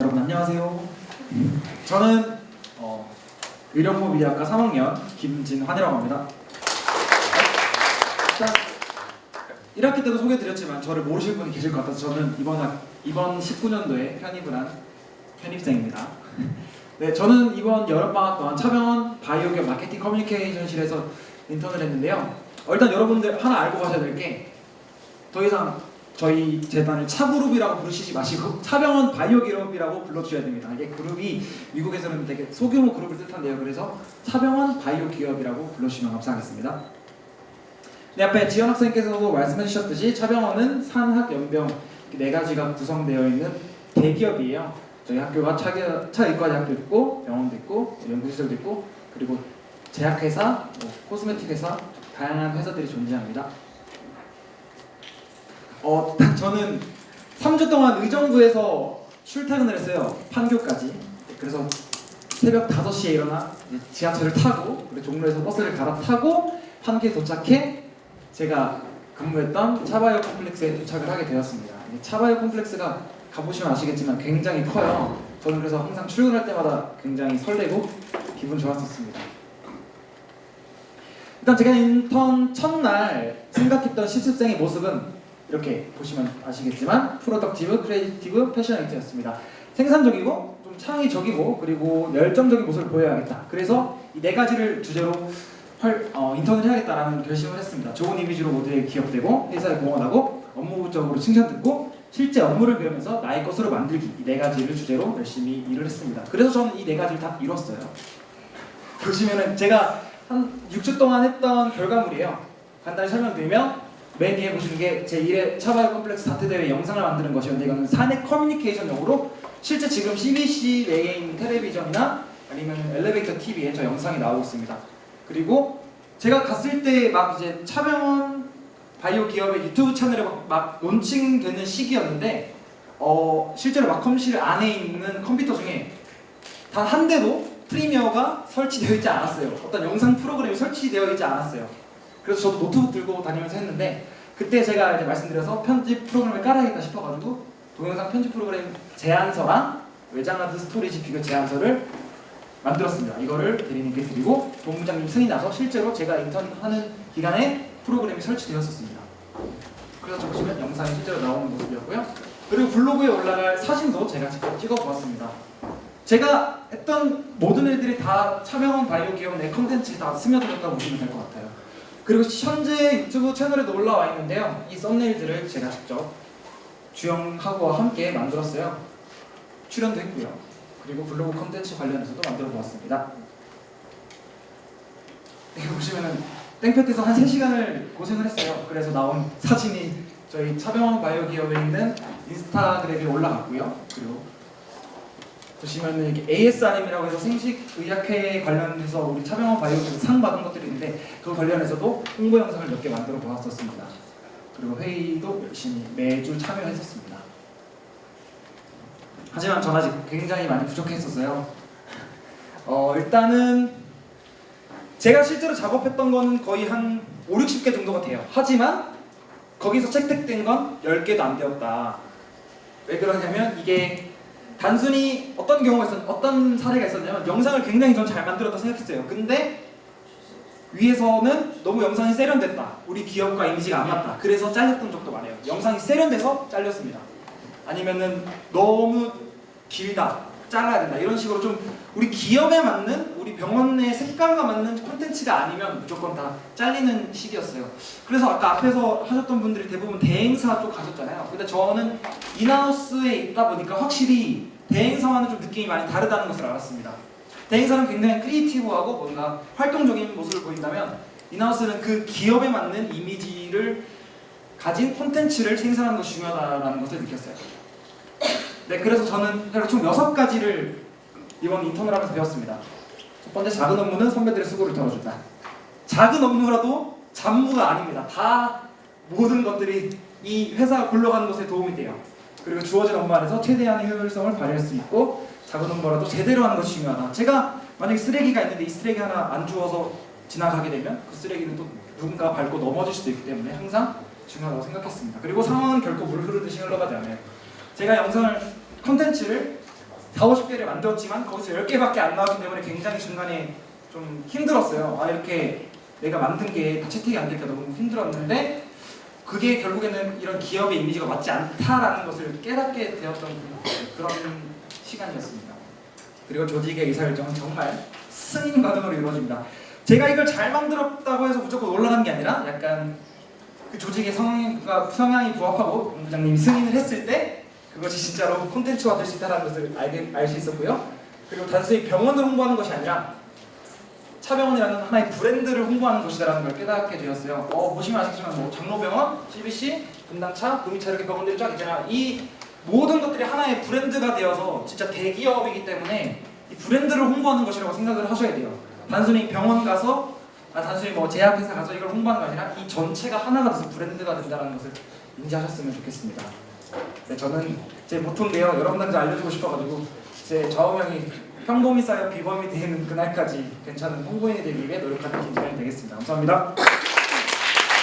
여러분 안녕하세요. 저는 어, 의료보미디어과 3학년 김진환이라고 합니다. 일단 1학기 때도 소개드렸지만 저를 모르실 분이 계실 것 같아서 저는 이번 학, 이번 19년도에 편입을 한 편입생입니다. 네, 저는 이번 여름방학 동안 차병원 바이오 기업 마케팅 커뮤니케이션실에서 인턴을 했는데요. 어, 일단 여러분들 하나 알고 가셔야 될 게 더 이상 저희 재단을 차그룹이라고 부르시지 마시고 차병원 바이오 기업이라고 불러주셔야 됩니다. 이게 그룹이 미국에서는 되게 소규모 그룹을 뜻한대요. 그래서 차병원 바이오 기업이라고 불러주시면 감사하겠습니다. 네, 앞에 지원 학생께서도 말씀해 주셨듯이 차병원은 산학, 연병 네 가지가 구성되어 있는 대기업이에요. 저희 학교가 차, 차의과대학도 있고 병원도 있고 연구시설도 있고 그리고 제약회사, 뭐 코스메틱 회사 다양한 회사들이 존재합니다. 어, 저는 3주 동안 의정부에서 출퇴근을 했어요. 판교까지. 그래서 새벽 5시에 일어나 지하철을 타고 그리고 종로에서 버스를 갈아타고 판교에 도착해 제가 근무했던 차바이오 콤플렉스에 도착을 하게 되었습니다. 이 차바이오 콤플렉스가 가보시면 아시겠지만 굉장히 커요. 저는 그래서 항상 출근할 때마다 굉장히 설레고 기분 좋았었습니다. 일단 제가 인턴 첫날 생각했던 실습생의 모습은 이렇게 보시면 아시겠지만 프로덕티브, 크리에이티브, 패셔니트였습니다. 생산적이고 좀 창의적이고 그리고 열정적인 모습을 보여야겠다. 그래서 이 네 가지를 주제로 헐, 어, 인턴을 해야겠다라는 결심을 했습니다. 좋은 이미지로 모두에 기억되고 회사에 공헌하고 업무적으로 칭찬듣고 실제 업무를 배우면서 나의 것으로 만들기 이 네 가지를 주제로 열심히 일을 했습니다. 그래서 저는 이 네 가지를 다 이뤘어요. 보시면은 제가 한 6주 동안 했던 결과물이에요. 간단히 설명드리면 맨 위에 보시는 게 제 1회 차바이 컴플렉스 다트 대회 영상을 만드는 것이었는데 이거는 사내 커뮤니케이션용으로 실제 지금 CBC 내에 있는 텔레비전이나 아니면 엘리베이터 TV에 저 영상이 나오고 있습니다. 그리고 제가 갔을 때 막 이제 차병원 바이오 기업의 유튜브 채널에 막, 막 론칭되는 시기였는데 어 실제로 마컴실 안에 있는 컴퓨터 중에 단 한 대도 프리미어가 설치되어 있지 않았어요. 어떤 영상 프로그램이 설치되어 있지 않았어요. 그래서 저도 노트북 들고 다니면서 했는데 그때 제가 이제 말씀드려서 편집 프로그램을 깔아야겠다 싶어가지고 동영상 편집 프로그램 제안서랑 외장하드 스토리지 비교 제안서를 만들었습니다. 이거를 대리님께 드리고 본부장님 승인 나서 실제로 제가 인턴하는 기간에 프로그램이 설치되었었습니다. 그래서 저 보시면 영상이 실제로 나오는 모습이었고요. 그리고 블로그에 올라갈 사진도 제가 직접 찍어보았습니다. 제가 했던 모든 일들이 다 차명원 바이오 기업 내 컨텐츠에 다 스며들었다고 보시면 될 것 같아요. 그리고 현재 유튜브 채널에도 올라와 있는데요. 이 썸네일들을 제가 직접 주영하고 함께 만들었어요. 출연도 했고요. 그리고 블로그 컨텐츠 관련해서도 만들어 보았습니다. 이거 보시면은 땡볕에서 한 3시간을 고생을 했어요. 그래서 나온 사진이 저희 차병원 바이오 기업에 있는 인스타그램에 올라갔고요. 그리고 보시면은 이게 ASRM이라고 해서 생식의학회 관련해서 우리 차병원 바이오에서 상 받은 것들이 있는데 그 관련해서도 홍보 영상을 몇 개 만들어 보았었습니다. 그리고 회의도 열심히 매주 참여했었습니다. 하지만 전 아직 굉장히 많이 부족했었어요. 어, 일단은 제가 실제로 작업했던 건 거의 한 5, 60개 정도가 돼요. 하지만 거기서 채택된 건 10개도 안 되었다. 왜 그러냐면 이게 단순히 어떤 경우가 있었 어떤 사례가 있었냐면 영상을 굉장히 전 잘 만들었다 생각했어요. 근데 위에서는 너무 영상이 세련됐다. 우리 기업과 이미지가 안 맞다. 그래서 잘렸던 적도 많아요. 영상이 세련돼서 잘렸습니다. 아니면은 너무 길다. 잘라야 된다. 이런 식으로 좀 우리 기업에 맞는 우리 병원의 색깔과 맞는 콘텐츠가 아니면 무조건 다 잘리는 시기였어요. 그래서 아까 앞에서 하셨던 분들이 대부분 대행사 쪽 가셨잖아요. 근데 저는 인하우스에 있다 보니까 확실히 대행사와는 좀 느낌이 많이 다르다는 것을 알았습니다. 대행사는 굉장히 크리에이티브하고 뭔가 활동적인 모습을 보인다면 인하우스는 그 기업에 맞는 이미지를 가진 콘텐츠를 생산하는 것이 중요하다는 것을 느꼈어요. 네, 그래서 저는 총 여섯 가지를 이번 인턴을 하면서 배웠습니다. 첫 번째 작은 업무는 선배들의 수고를 덜어준다. 작은 업무라도 잡무가 아닙니다. 다 모든 것들이 이 회사가 굴러가는 것에 도움이 돼요. 그리고 주어진 업무 안에서 최대한의 효율성을 발휘할 수 있고 작은 업무라도 제대로 하는 것이 중요하다. 제가 만약에 쓰레기가 있는데 이 쓰레기 하나 안 주워서 지나가게 되면 그 쓰레기는 또 누군가 밟고 넘어질 수도 있기 때문에 항상 중요하다고 생각했습니다. 그리고 상황은 결코 물 흐르듯이 흘러가지 않아요. 제가 영상을 컨텐츠를 4, 50개를 만들었지만 거기서 10개밖에 안 나왔기 때문에 굉장히 중간에 좀 힘들었어요. 아 이렇게 내가 만든 게 다 채택이 안 되니까 너무 힘들었는데 그게 결국에는 이런 기업의 이미지가 맞지 않다라는 것을 깨닫게 되었던 그런 시간이었습니다. 그리고 조직의 의사결정은 정말 승인 과정으로 이루어집니다. 제가 이걸 잘 만들었다고 해서 무조건 올라가는 게 아니라 약간 그 조직의 성향과 성향이 부합하고 본부장님이 승인을 했을 때 그것이 진짜로 콘텐츠화 될 수 있다는 것을 알게 알 수 있었고요. 그리고 단순히 병원을 홍보하는 것이 아니라 차병원이라는 하나의 브랜드를 홍보하는 곳이다라는 걸 깨닫게 되었어요. 어, 보시면 아시겠지만 뭐 장로병원, CBC, 분당차, 구미차 이렇게 병원들이 쫙 있잖아요. 이 모든 것들이 하나의 브랜드가 되어서 진짜 대기업이기 때문에 이 브랜드를 홍보하는 것이라고 생각을 하셔야 돼요. 단순히 병원 가서 아, 단순히 뭐 제약회사 가서 이걸 홍보하는 게 아니라 이 전체가 하나가 돼서 브랜드가 된다는 것을 인지하셨으면 좋겠습니다. 네, 저는 제 모토인데요. 여러분들한테 알려주고 싶어가지고 제 좌우명이 평범이 쌓여 비범이 되는 그날까지 괜찮은 홍보인이 되기 위해 노력하는 김진현이 되겠습니다. 감사합니다.